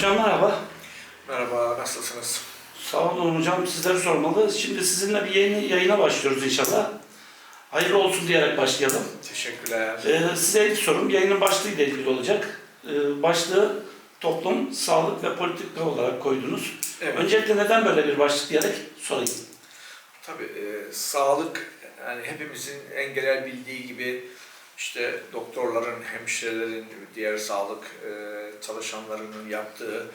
Hocam merhaba. Merhaba, nasılsınız? Sağ olun hocam. Sizleri sormalı. Şimdi sizinle bir yeni yayına başlıyoruz inşallah. Hayırlı olsun diyerek başlayalım. Teşekkürler. Ee, size ilk sorum yayının başlığı ile ilgili olacak. Ee, başlığı toplum, sağlık ve politika olarak koydunuz. Evet, Öncelikle neden böyle bir başlık diyerek sorayım. tabii e, sağlık, yani hepimizin en genel bildiği gibi işte doktorların, hemşirelerin, diğer sağlık e, çalışanlarının yaptığı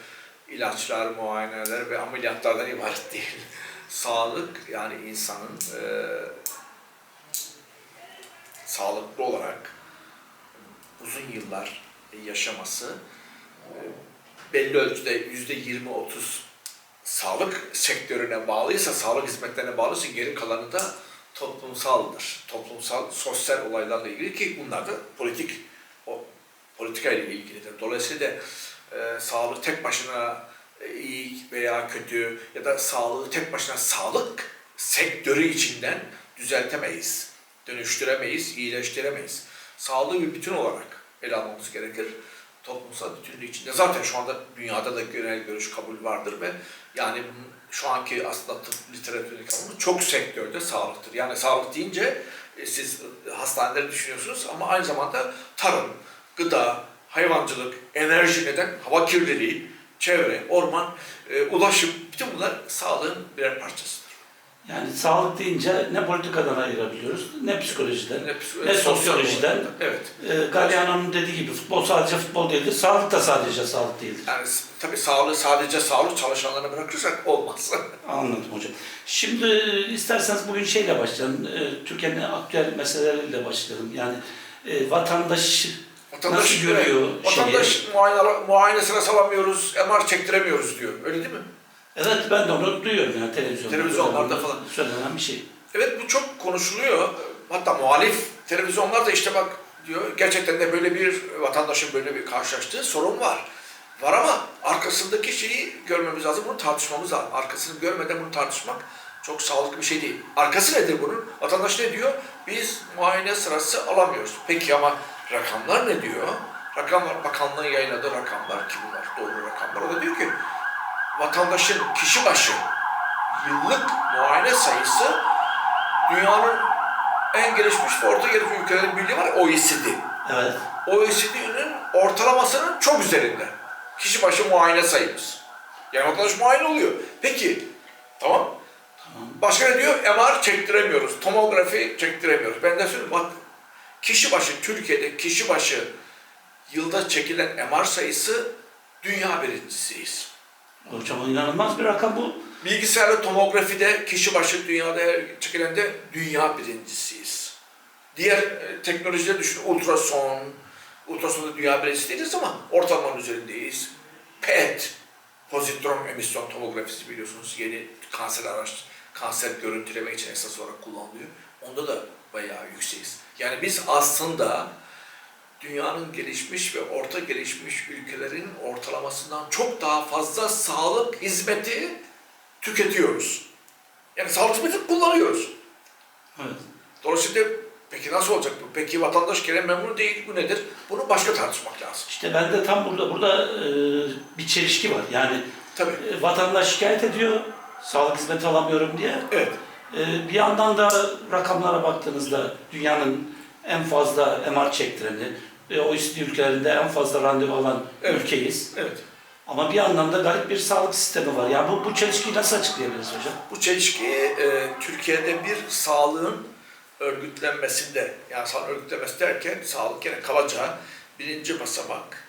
ilaçlar, muayeneler ve ameliyatlardan ibaret değil. sağlık, yani insanın e, sağlıklı olarak uzun yıllar yaşaması e, belli ölçüde yüzde 20-30 sağlık sektörüne bağlıysa, sağlık hizmetlerine bağlıysa geri kalanı da toplumsaldır. Toplumsal, sosyal olaylarla ilgili ki bunlar da politik, o politika ile ilgilidir. Dolayısıyla e, sağlık tek başına e, iyi veya kötü ya da sağlığı tek başına sağlık sektörü içinden düzeltemeyiz, dönüştüremeyiz, iyileştiremeyiz. Sağlığı bir bütün olarak ele almamız gerekir toplumsal bütünlüğü içinde. Zaten şu anda dünyada da genel görüş kabul vardır ve yani şu anki aslında tıp literatüründeki anlamı çok sektörde sağlıktır. Yani sağlık deyince e, siz hastaneleri düşünüyorsunuz ama aynı zamanda tarım, gıda, hayvancılık, enerji neden, hava kirliliği, çevre, orman, e, ulaşım, bütün bunlar sağlığın birer parçasıdır. Yani sağlık deyince ne politikadan ayırabiliyoruz, ne psikolojiden, Ne, ne sosyolojiden. Evet. Ee, Gali Hanım'ın dediği gibi futbol sadece futbol değildir, sağlık da sadece sağlık değildir. Yani tabii sağlığı sadece sağlık çalışanlarına bırakırsak olmaz. Anladım hocam. Şimdi e, isterseniz bugün şeyle başlayalım. E, Türkiye'nin aktüel meseleleriyle başlayalım. Yani e, vatandaş Vatandaş Nasıl görüyor Vatandaş muayene, muayenesine salamıyoruz, MR çektiremiyoruz diyor. Öyle değil mi? Evet ben de onu duyuyorum yani televizyonda. Televizyonlarda falan. Söylenen bir şey. Evet bu çok konuşuluyor. Hatta muhalif televizyonlar da işte bak diyor gerçekten de böyle bir vatandaşın böyle bir karşılaştığı sorun var. Var ama arkasındaki şeyi görmemiz lazım, bunu tartışmamız lazım. Arkasını görmeden bunu tartışmak çok sağlıklı bir şey değil. Arkası nedir bunun? Vatandaş ne diyor? Biz muayene sırası alamıyoruz. Peki ama rakamlar ne diyor? Rakamlar, bakanlığın yayınladığı rakamlar ki bunlar doğru rakamlar. O da diyor ki vatandaşın kişi başı yıllık muayene sayısı dünyanın en gelişmiş ve orta gelişmiş ülkelerin birliği var OECD. Evet. OECD'nin ortalamasının çok üzerinde. Kişi başı muayene sayımız. Yani vatandaş muayene oluyor. Peki, tamam. Tamam. Başka ne diyor? MR çektiremiyoruz, tomografi çektiremiyoruz. Ben de söyleyeyim, bak, kişi başı, Türkiye'de kişi başı yılda çekilen MR sayısı dünya birincisiyiz. Hocam inanılmaz bir rakam bu. Bilgisayarlı tomografide kişi başı dünyada çekilen de dünya birincisiyiz. Diğer e, teknolojileri düşün, ultrason, ultrasonda dünya birincisi değiliz ama ortalamanın üzerindeyiz. PET, pozitron emisyon tomografisi biliyorsunuz yeni kanser araç, kanser görüntülemek için esas olarak kullanılıyor. Onda da bayağı yükseğiz. Yani biz aslında dünyanın gelişmiş ve orta gelişmiş ülkelerin ortalamasından çok daha fazla sağlık hizmeti tüketiyoruz. Yani sağlık hizmeti kullanıyoruz. Evet. Dolayısıyla peki nasıl olacak bu? Peki vatandaş gene memnun değil. Bu nedir? Bunu başka tartışmak lazım. İşte ben de tam burada burada e, bir çelişki var. Yani Tabii. e, vatandaş şikayet ediyor, sağlık hizmeti alamıyorum diye. Evet. E, bir yandan da rakamlara baktığınızda dünyanın en fazla MR çektireni, e, OECD ülkelerinde en fazla randevu alan Evet. ülkeyiz. Evet. Ama bir yandan da garip bir sağlık sistemi var. Yani bu, bu çelişkiyi nasıl açıklayabiliriz hocam? Bu çelişki e, Türkiye'de bir sağlığın örgütlenmesinde, yani sağlık örgütlenmesi derken sağlık yine kabaca birinci basamak,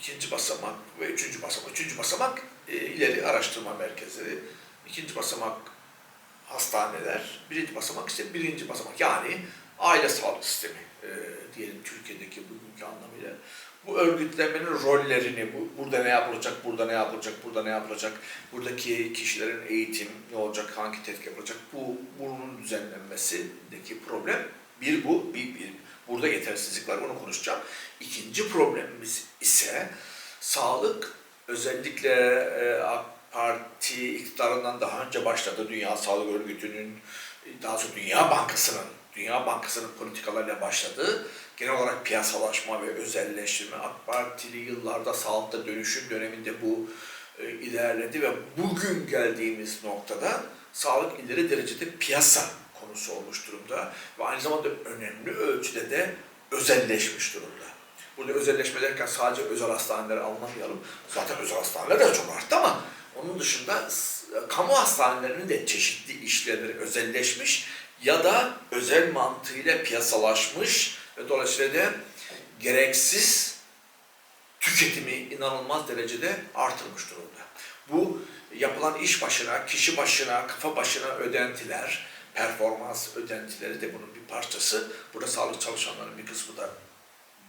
ikinci basamak ve üçüncü basamak. Üçüncü basamak e, ileri araştırma merkezleri, ikinci basamak hastaneler, birinci basamak işte birinci basamak yani aile sağlık sistemi e, diyelim Türkiye'deki bugünkü anlamıyla. Bu örgütlenmenin rollerini, bu, burada ne yapılacak, burada ne yapılacak, burada ne yapılacak, buradaki kişilerin eğitim ne olacak, hangi tetkik yapılacak, bu bunun düzenlenmesindeki problem bir bu, bir, bir burada yetersizlik var, onu konuşacağım. İkinci problemimiz ise sağlık özellikle e, Parti iktidarından daha önce başladı. Dünya Sağlık Örgütü'nün, daha sonra Dünya Bankası'nın, Dünya Bankası'nın politikalarıyla başladığı genel olarak piyasalaşma ve özelleştirme. AK Partili yıllarda sağlıkta dönüşüm döneminde bu e, ilerledi ve bugün geldiğimiz noktada sağlık ileri derecede piyasa konusu olmuş durumda ve aynı zamanda önemli ölçüde de özelleşmiş durumda. Burada özelleşme derken sadece özel hastaneleri anlamayalım. Zaten özel hastaneler de çok arttı ama onun dışında s- kamu hastanelerinin de çeşitli işlevleri özelleşmiş ya da özel mantığıyla piyasalaşmış ve dolayısıyla da gereksiz tüketimi inanılmaz derecede artırmış durumda. Bu yapılan iş başına, kişi başına, kafa başına ödentiler, performans ödentileri de bunun bir parçası. Burada sağlık çalışanlarının bir kısmı da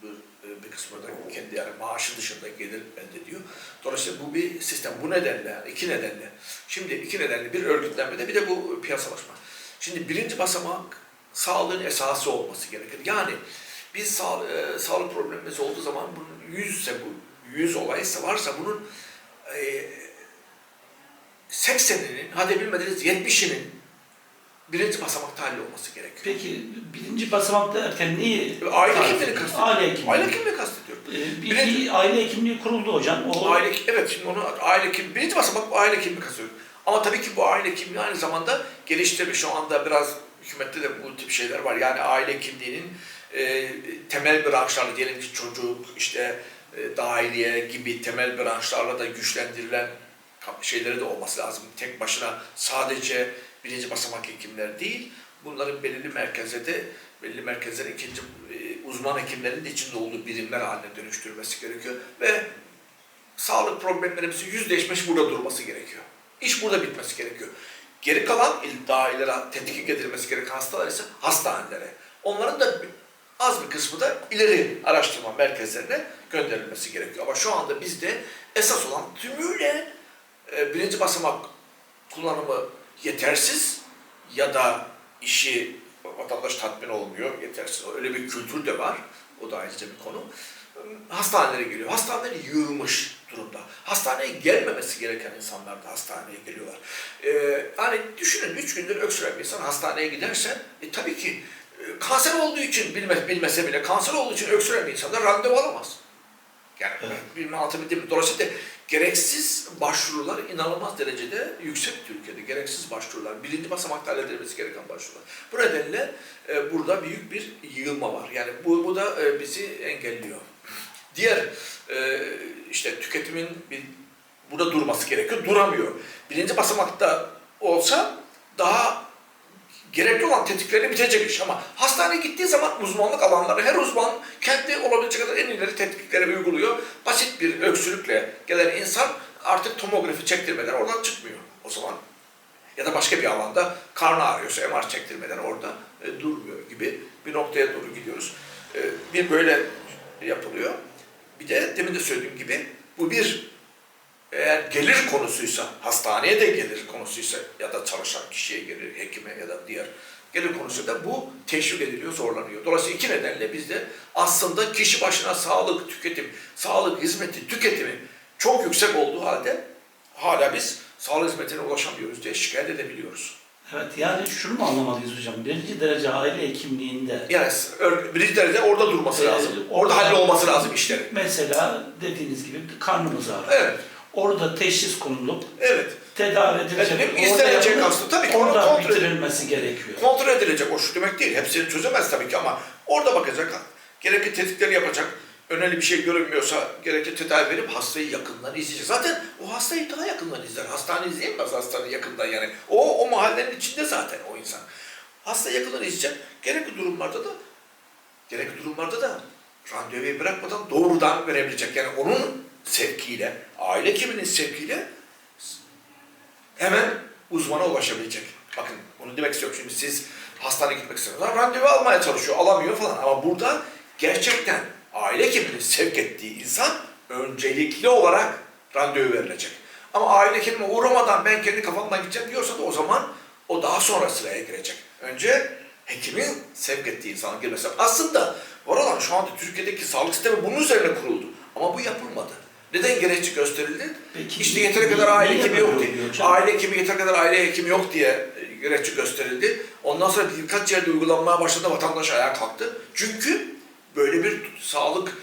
bir, bir kısmı da kendi yani maaşı dışında gelir elde ediyor. Dolayısıyla bu bir sistem. Bu nedenle, iki nedenle. Şimdi iki nedenle bir örgütlenmede bir de bu piyasalaşma. Şimdi birinci basamak sağlığın esası olması gerekir. Yani biz sağ, e, sağlık problemimiz olduğu zaman bunun yüzse bu, yüz olaysa varsa bunun e, 80'inin, hadi bilmediniz 70'inin birinci basamakta hallolması gerekiyor. Peki birinci basamak derken neyi? Aile hekimleri ediyoruz? kastediyorum. Aile hekimliği. Aile hekimliği kastediyorum. Ee, bir, Birinci- bir aile hekimliği kuruldu hocam. O, Aile, evet şimdi onu aile kim birinci basamak bu aile kimliği kastediyorum. Ama tabii ki bu aile kimliği aynı zamanda geliştirmiş şu anda biraz hükümette de bu tip şeyler var. Yani aile kimliğinin e, temel branşlarla diyelim ki çocuk, işte e, dahiliye gibi temel branşlarla da güçlendirilen şeyleri de olması lazım. Tek başına sadece birinci basamak hekimler değil, bunların belirli merkezde belirli merkezlerin ikinci e, uzman hekimlerin de içinde olduğu birimler haline dönüştürmesi gerekiyor ve sağlık problemlerimizin yüzleşmiş burada durması gerekiyor. İş burada bitmesi gerekiyor. Geri kalan il dahilere tetkik edilmesi gereken hastalar ise hastanelere. Onların da az bir kısmı da ileri araştırma merkezlerine gönderilmesi gerekiyor. Ama şu anda bizde esas olan tümüyle e, birinci basamak kullanımı yetersiz ya da işi vatandaş tatmin olmuyor yetersiz. Öyle bir kültür de var. O da ayrıca bir konu. Hastanelere geliyor. Hastaneler yığılmış durumda. Hastaneye gelmemesi gereken insanlar da hastaneye geliyorlar. Ee, hani düşünün üç gündür öksüren bir insan hastaneye giderse e, tabii ki e, kanser olduğu için bilme, bilmese bile kanser olduğu için öksüren bir insan da randevu alamaz. Yani Evet. bilmem anlatabildim? Dolayısıyla gereksiz başvurular inanılmaz derecede yüksek Türkiye'de. Gereksiz başvurular. Birinci basamakta halledilmesi gereken başvurular. Bu nedenle e, burada büyük bir yığılma var. Yani bu, bu da e, bizi engelliyor. Diğer e, işte tüketimin bir, burada durması gerekiyor. Duramıyor. Birinci basamakta olsa daha gerekli olan tetkikleri bitecek iş ama hastaneye gittiği zaman uzmanlık alanları her uzman kendi olabilecek kadar en ileri tetkikleri uyguluyor. Basit bir öksürükle gelen insan artık tomografi çektirmeden oradan çıkmıyor o zaman. Ya da başka bir alanda karnı ağrıyorsa MR çektirmeden orada e, durmuyor gibi bir noktaya doğru gidiyoruz. E, bir böyle yapılıyor. Bir de demin de söylediğim gibi bu bir eğer gelir konusuysa, hastaneye de gelir konusuysa ya da çalışan kişiye gelir, hekime ya da diğer gelir konusunda bu teşvik ediliyor, zorlanıyor. Dolayısıyla iki nedenle bizde aslında kişi başına sağlık tüketim, sağlık hizmeti tüketimi çok yüksek olduğu halde hala biz sağlık hizmetine ulaşamıyoruz diye şikayet edebiliyoruz. Evet yani şunu mu anlamalıyız hocam? Birinci derece aile hekimliğinde Yani birinci derecede orada durması Ee, lazım. orada- Orada hallolması lazım işlerin. mesela dediğiniz gibi karnımız ağrıyor. Evet, Orada teşhis konulup evet. tedavi edilecek. İstenecek yapılıp aslında. Tabii ki orada kontrol bitirilmesi gerekiyor. kontrol edilecek o şu demek değil. Hepsini çözemez tabii ki ama orada bakacak, gerekli tetkikleri yapacak. Önemli bir şey görünmüyorsa gerekli tedavi verip hastayı yakından izleyecek. Zaten o hastayı daha yakından izler. Hastane izleyemez hastanı yakından yani. O, o mahallenin içinde zaten o insan. Hastayı yakından izleyecek. Gerekli durumlarda da gerekli durumlarda da randevuyu bırakmadan doğrudan verebilecek. Yani onun sevkiyle, aile hekiminin sevkiyle hemen uzmana ulaşabilecek. Bakın bunu demek istiyorum. Şimdi siz hastaneye gitmek istiyorsunuz. Randevu almaya çalışıyor, alamıyor falan. Ama burada gerçekten aile hekiminin sevk ettiği insan öncelikli olarak randevu verilecek. Ama aile hekimine uğramadan ben kendi kafamdan gideceğim diyorsa da o zaman o daha sonra sıraya girecek. Önce hekimin sevk ettiği insanın girmesi. Aslında var olan şu anda Türkiye'deki sağlık sistemi bunun üzerine kuruldu. Ama bu yapılmadı. Neden gerekçe gösterildi? Peki, işte yeteri kadar aile hekimi yok diye. Aile hekimi yeteri kadar aile hekimi yok diye e, gerekçe gösterildi. Ondan sonra birkaç yerde uygulanmaya başladı vatandaş ayağa kalktı. Çünkü böyle bir sağlık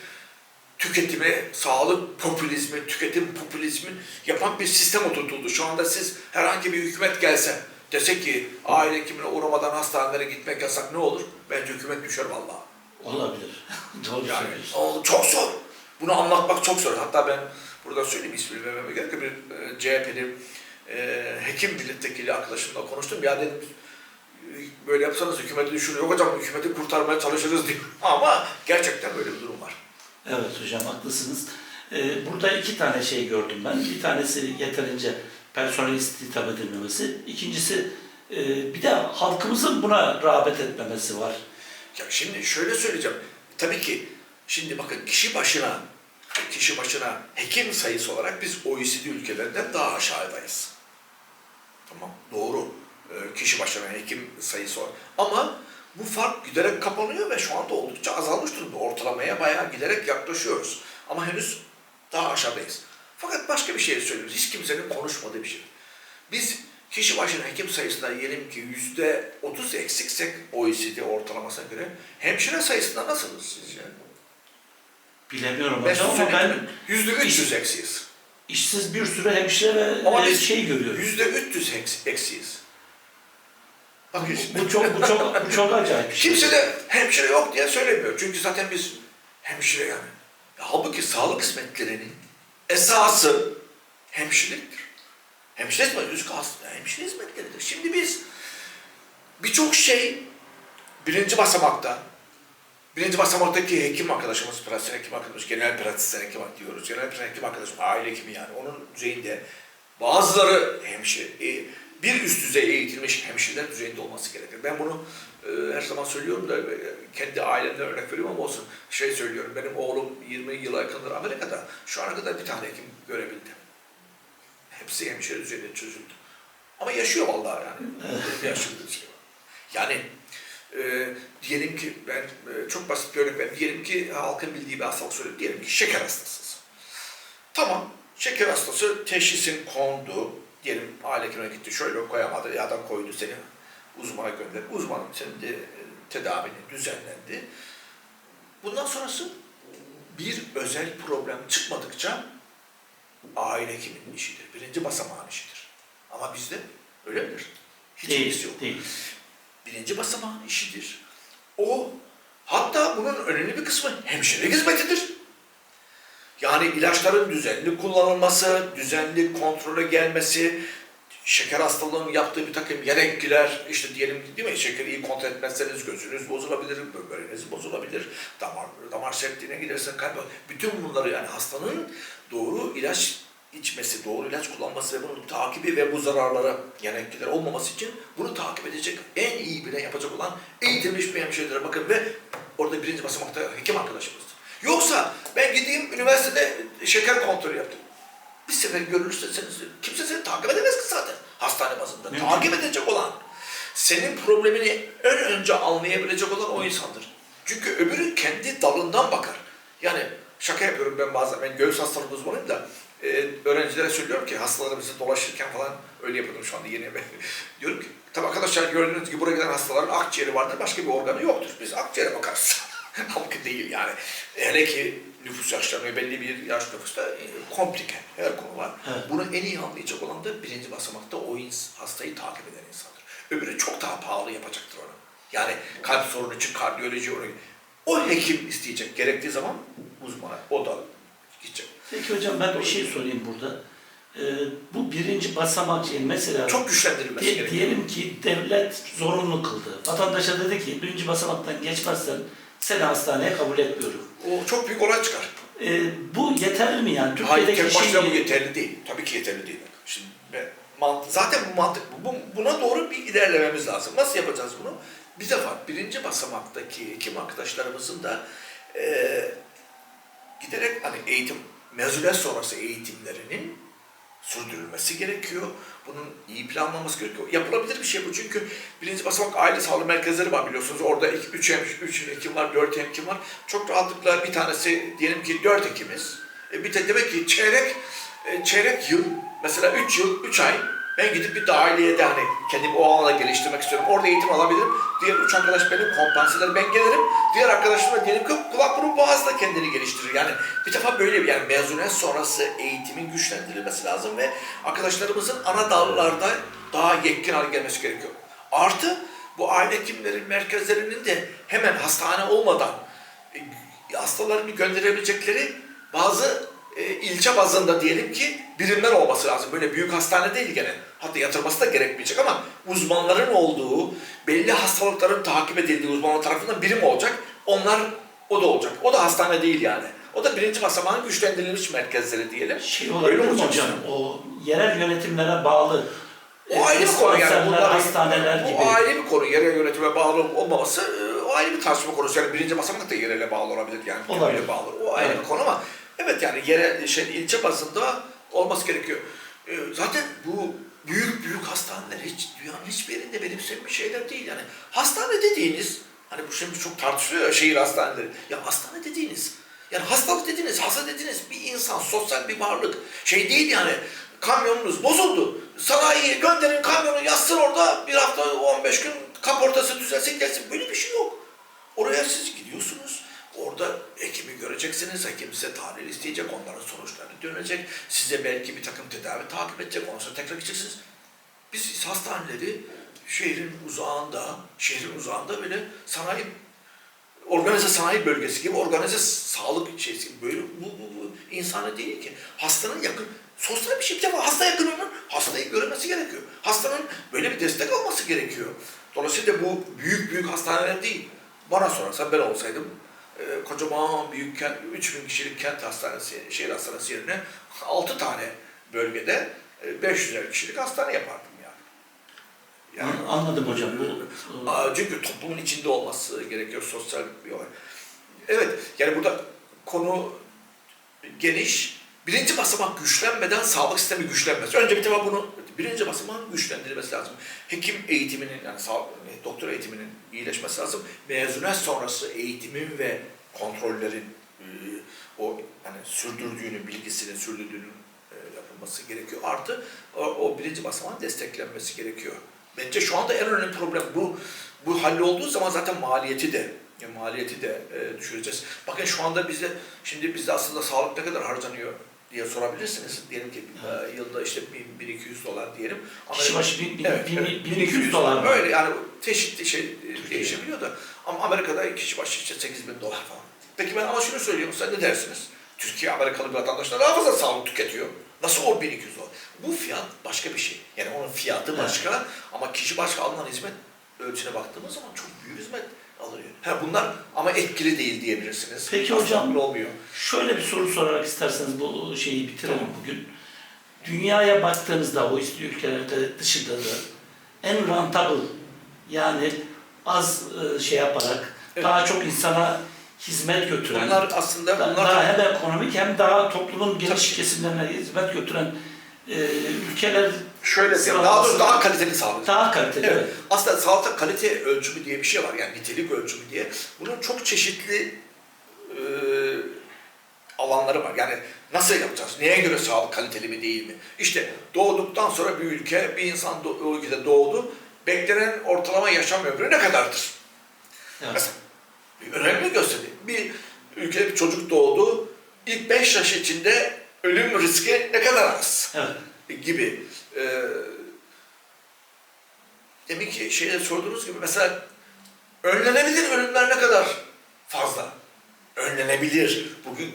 tüketimi, sağlık popülizmi, tüketim popülizmi yapan bir sistem oturtuldu. Şu anda siz herhangi bir hükümet gelse dese ki aile hekimine uğramadan hastanelere gitmek yasak ne olur? Bence hükümet düşer vallahi. Olabilir. Doğru Yani söylüyorsun. çok zor. Bunu anlatmak çok zor. Hatta ben burada söyleyeyim ismini vermeme gerek yok. Bir e, CHP'nin e, hekim milletvekili arkadaşımla konuştum. Ya dedim böyle yapsanız hükümeti düşünün. Yok hocam hükümeti kurtarmaya çalışırız diyor. Ama gerçekten böyle bir durum var. Evet hocam haklısınız. Ee, burada iki tane şey gördüm ben. Bir tanesi yeterince personel istihdam edilmemesi. İkincisi e, bir de halkımızın buna rağbet etmemesi var. Ya şimdi şöyle söyleyeceğim. Tabii ki şimdi bakın kişi başına kişi başına hekim sayısı olarak biz OECD ülkelerinden daha aşağıdayız. Tamam doğru. Ee, Kişi başına hekim sayısı olarak. Ama bu fark giderek kapanıyor ve şu anda oldukça azalmış durumda. Ortalamaya bayağı giderek yaklaşıyoruz. Ama henüz daha aşağıdayız. Fakat başka bir şey söylüyoruz. Hiç kimsenin konuşmadığı bir şey. Biz kişi başına hekim sayısında diyelim ki yüzde otuz eksiksek OECD ortalamasına göre hemşire sayısında nasılız sizce? Bilemiyorum hocam ama ben? Yüzde 300 eksiyiz. işsiz bir sürü hemşire ve Ama e, şey görüyorum. Yüzde 300 eks- eksiyiz. Bakın şimdi. Bu çok bu çok bu çok acayip. şey. Kimse de hemşire yok diye söylemiyor. Çünkü zaten biz hemşire yani. Ya halbuki sağlık hizmetlerinin esası hemşireliktir. Hemşire hizmeti, üst aslında hemşire hizmetleridir. Şimdi biz birçok şey birinci basamakta, birinci basamaktaki hekim arkadaşımız, pratisyen hekim arkadaşımız, genel pratisyen hekim diyoruz. Genel pratisyen hekim arkadaşımız, aile hekimi yani onun düzeyinde bazıları hemşire, bir üst düzey eğitilmiş hemşireler düzeyinde olması gerekir. Ben bunu e, her zaman söylüyorum da e, kendi ailemden örnek veriyorum ama olsun şey söylüyorum. Benim oğlum 20 yıla yakındır Amerika'da. Şu ana kadar bir tane hekim görebildi. Hepsi hemşire düzeyinde çözüldü. Ama yaşıyor vallahi yani. yaşıyor şey. Yani e, diyelim ki ben e, çok basit bir örnek vereyim. Diyelim ki halkın bildiği bir hastalık söyleyeyim. Diyelim ki şeker hastasısın. Tamam. Şeker hastası teşhisin kondu. Diyelim aile hekimine gitti şöyle koyamadı ya da koydu seni uzmana gönderdi. Uzman senin de e, tedavini düzenlendi. Bundan sonrası bir özel problem çıkmadıkça aile hekiminin işidir. Birinci basamağın işidir. Ama bizde öyle midir? Hiç değil, yok değil. Birinci basamağın işidir. O hatta bunun önemli bir kısmı hemşire hizmetidir. Yani ilaçların düzenli kullanılması, düzenli kontrole gelmesi, şeker hastalığının yaptığı bir takım yan etkiler, işte diyelim değil mi şekeri iyi kontrol etmezseniz gözünüz bozulabilir, böbreğiniz bozulabilir, damar, damar sertliğine gidersen kalp, bütün bunları yani hastanın doğru ilaç içmesi, doğru ilaç kullanması ve bunun takibi ve bu zararlara yan etkiler olmaması için bunu takip edecek, en iyi bilen yapacak olan eğitilmiş bir hemşirelere bakın ve orada birinci basamakta hekim arkadaşımızdır. Yoksa ben gideyim üniversitede şeker kontrolü yaptım. Bir sefer görülürse seni, kimse seni takip edemez ki zaten hastane bazında. Mümkün. Takip edecek olan, senin problemini en önce anlayabilecek olan o insandır. Çünkü öbürü kendi dalından bakar. Yani şaka yapıyorum ben bazen, ben göğüs hastalığı uzmanıyım da e, öğrencilere söylüyorum ki hastalarımızı dolaşırken falan öyle yapıyordum şu anda yeni diyorum ki tabi arkadaşlar gördüğünüz gibi buraya gelen hastaların akciğeri vardır başka bir organı yoktur. Biz akciğere bakarız. Halbuki değil yani. Hele ki nüfus yaşlanıyor belli bir yaş nüfusta e, komplike her konu var. Evet. Bunu en iyi anlayacak olan da birinci basamakta o hastayı takip eden insandır. Öbürü çok daha pahalı yapacaktır onu. Yani kalp sorunu için kardiyoloji onu. O hekim isteyecek gerektiği zaman uzmana o da gidecek. Peki hocam ben bir şey sorayım burada. Ee, bu birinci basamak şey mesela Çok güçlendirilmesi Diye- gerekiyor. diyelim ki devlet zorunlu kıldı. Vatandaşa dedi ki birinci basamaktan geçmezsen seni hastaneye kabul etmiyorum. O çok büyük olay çıkar. Ee, bu yeterli mi yani? Hayır Türkiye'deki tek başına bu şey yeterli değil. Tabii ki yeterli değil. Şimdi ben, mant- zaten bu mantık bu. Bu- Buna doğru bir ilerlememiz lazım. Nasıl yapacağız bunu? Bir defa birinci basamaktaki hekim arkadaşlarımızın da eee giderek hani eğitim, mezuniyet sonrası eğitimlerinin sürdürülmesi gerekiyor. Bunun iyi planlanması gerekiyor. Yapılabilir bir şey bu çünkü birinci basamak aile sağlığı merkezleri var biliyorsunuz. Orada 3 üç hekim var, 4 hekim var. Çok rahatlıkla bir tanesi diyelim ki 4 hekimiz. E bir de demek ki çeyrek e, çeyrek yıl mesela 3 yıl 3 ay Ben gidip bir dahiliyede hani kendimi o alanda geliştirmek istiyorum. Orada eğitim alabilirim. Diğer üç arkadaş benim kompanseler ben gelirim. Diğer arkadaşım da diyelim ki kulak burun boğazla kendini geliştirir. Yani bir defa böyle bir yani mezuniyet sonrası eğitimin güçlendirilmesi lazım ve arkadaşlarımızın ana dallarda daha yetkin hale gelmesi gerekiyor. Artı bu aile hekimlerin merkezlerinin de hemen hastane olmadan e, hastalarını gönderebilecekleri bazı e, ilçe bazında diyelim ki birimler olması lazım. Böyle büyük hastane değil gene. Hatta yatırması da gerekmeyecek ama uzmanların olduğu, belli hastalıkların takip edildiği uzmanlar tarafından birim olacak. Onlar o da olacak. O da hastane değil yani. O da birinci basamağın güçlendirilmiş merkezleri diyelim. Şey Öyle olabilir mi olacak. hocam? O yerel yönetimlere bağlı O ayrı bir konu yani. Bunlar, hastaneler gibi. O ayrı bir konu. Yerel yönetime bağlı olmaması e, o ayrı bir tartışma konusu. Yani birinci basamak da yerele bağlı olabilir yani. Olabilir. Bağlı. O ayrı Evet. bir konu ama evet yani yere şey ilçe bazında olması gerekiyor. E, Zaten bu büyük büyük hastaneler hiç dünyanın hiçbir yerinde benimsenmiş şeyler değil yani. Hastane dediğiniz hani bu şimdi çok tartışılıyor ya şehir hastaneleri. Ya hastane dediğiniz yani hastalık dediğiniz, hasta dediğiniz bir insan, sosyal bir varlık. Şey değil yani kamyonunuz bozuldu. Sanayiye gönderin kamyonu yatsın orada bir hafta 15 gün kaportası düzelsin gelsin. Böyle bir şey yok. Oraya siz gidiyorsunuz. Orada hekimi göreceksiniz. Hekim size tahlil isteyecek. Onların sonuçlarını dönecek. Size belki bir takım tedavi takip edecek. Ondan tekrar gideceksiniz. Biz hastaneleri şehrin uzağında, şehrin uzağında böyle sanayi organize sanayi bölgesi gibi organize sağlık şeysi gibi böyle bu, bu, bu insana değil ki. Hastanın yakın, sosyal bir şey. Bir hasta yakınının hastayı görmesi gerekiyor. Hastanın böyle bir destek alması gerekiyor. Dolayısıyla bu büyük büyük hastaneler değil. Bana sorarsan ben olsaydım e, kocaman büyük kent, 3000 kişilik kent hastanesi, şehir hastanesi yerine 6 tane bölgede e, 500'er kişilik hastane yapardım yani. Yani An- Anladım hocam. Bu, Çünkü toplumun içinde olması gerekiyor sosyal bir olay. Evet, yani burada konu geniş. Birinci basamak güçlenmeden sağlık sistemi güçlenmez. Önce bir defa bunu birinci basamağın güçlendirilmesi lazım. Hekim eğitiminin yani sağlık, doktor eğitiminin iyileşmesi lazım. Mezuniyet sonrası eğitimin ve kontrollerin e, o hani sürdürdüğünü, bilgisinin sürdürdüğünün e, yapılması gerekiyor. Artı o, o birinci basamağın desteklenmesi gerekiyor. Bence şu anda en önemli problem bu. Bu hallolduğu zaman zaten maliyeti de e, maliyeti de e, düşüreceğiz. Bakın şu anda bizde şimdi bizde aslında sağlık ne kadar harcanıyor diye sorabilirsiniz. Diyelim ki e, yılda işte 1000 1200 dolar diyelim. Ama kişi başı bin- bin- Evet, bin- evet, 1200 dolar mı? Öyle yani çeşitli şey e, değişebiliyor da. Ama Amerika'da kişi başı işte 8000 dolar falan. Peki ben ama şunu söylüyorum, sen ne dersiniz? Türkiye Amerikalı bir vatandaşlar daha fazla sağlık tüketiyor. Nasıl o 1200 dolar? Bu fiyat başka bir şey. Yani onun fiyatı başka ama kişi başka alınan hizmet ölçüne baktığımız zaman çok büyük hizmet alıyor. Ha bunlar ama etkili değil diyebilirsiniz. Peki Aslında hocam. olmuyor. Şöyle bir soru sorarak isterseniz bu şeyi bitirelim bugün. Dünyaya baktığınızda o üstü ülkelerde dışında da en rentable yani az e, şey yaparak Evet. daha çok insana hizmet götüren Bunlar aslında da- bunlar daha hem ekonomik hem daha toplumun geniş kesimlerine hizmet götüren e, ülkeler şöyle diyeyim, daha doğrusu daha kaliteli sağlık. daha kaliteli. Evet. Evet. Aslında sağlıkta kalite ölçümü diye bir şey var. Yani nitelik ölçümü diye. Bunun çok çeşitli e, alanları var. Yani nasıl yapacağız? Neye göre sağlık kaliteli mi değil mi? İşte doğduktan sonra bir ülke, bir insan do- o ülkede doğdu. Beklenen ortalama yaşam ömrü ne kadardır? Evet. Mesela önemli gösterdi. Bir ülkede bir çocuk doğdu. İlk 5 yaş içinde ölüm riski ne kadar az? Evet. gibi. Ee, demin ki şeye sorduğunuz gibi mesela önlenebilir ölümler ne kadar fazla? Önlenebilir. Bugün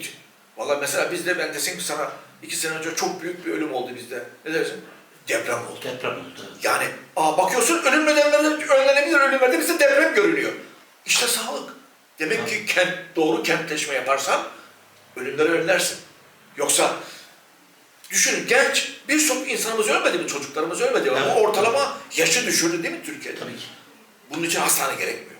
valla mesela bizde ben desin ki sana iki sene önce çok büyük bir ölüm oldu bizde. Ne dersin? Deprem oldu. Deprem oldu. Yani aa bakıyorsun ölüm nedenleri önlenebilir ölümlerde bize deprem görünüyor. İşte sağlık. Demek ki kent, doğru kentleşme yaparsan ölümleri önlersin. Yoksa düşünün genç birçok insanımız ölmedi mi? Çocuklarımız ölmedi mi? Evet. Ama ortalama yaşı düşürdü değil mi Türkiye'de? Tabii ki. Bunun için hastane gerekmiyor.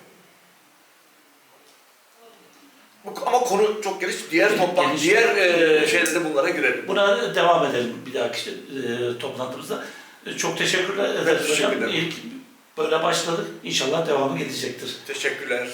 Bu, ama konu çok geniş. Diğer toplantı, Geniş. diğer e, şeylerde bunlara girelim. Buna devam edelim bir dahaki e, toplantımızda. E, Çok teşekkürler ederiz hocam. teşekkürler. İlk böyle başladık. İnşallah devamı gelecektir. Teşekkürler.